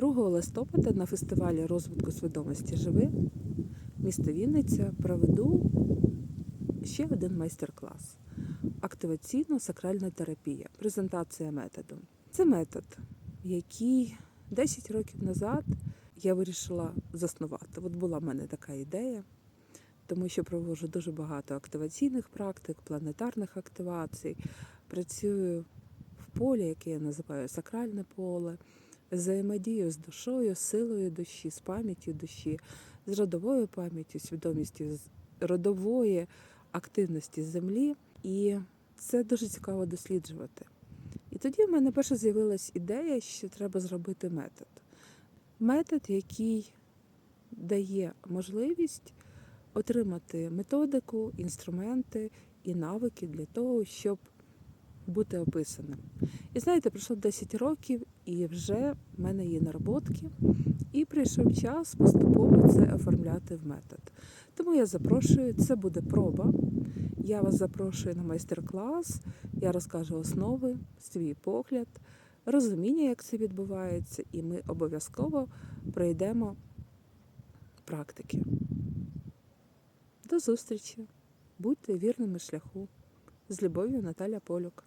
2 листопада на фестивалі розвитку свідомості живи місто Вінниця проведу ще один майстер-клас активаційно-сакральна терапія, презентація методу. Це метод, який 10 років назад я вирішила заснувати. От була в мене така ідея, тому що проводжу дуже багато активаційних практик, планетарних активацій. Працюю в полі, яке я називаю сакральне поле, взаємодію з душою, силою душі, з пам'яттю душі, з родовою пам'яттю, свідомістю з родової активності землі. І це дуже цікаво досліджувати. І тоді в мене перше з'явилась ідея, що треба зробити метод. Метод, який дає можливість отримати методику, інструменти і навики для того, щоб бути описаним. І знаєте, пройшло 10 років, і вже в мене є нароботки, і прийшов час поступово це оформляти в метод. Тому я запрошую, це буде проба. Я вас запрошую на майстер-клас, я розкажу основи, свій погляд, розуміння, як це відбувається, і ми обов'язково пройдемо практики. До зустрічі! Будьте вірними шляху. З любов'ю Наталя Полюк.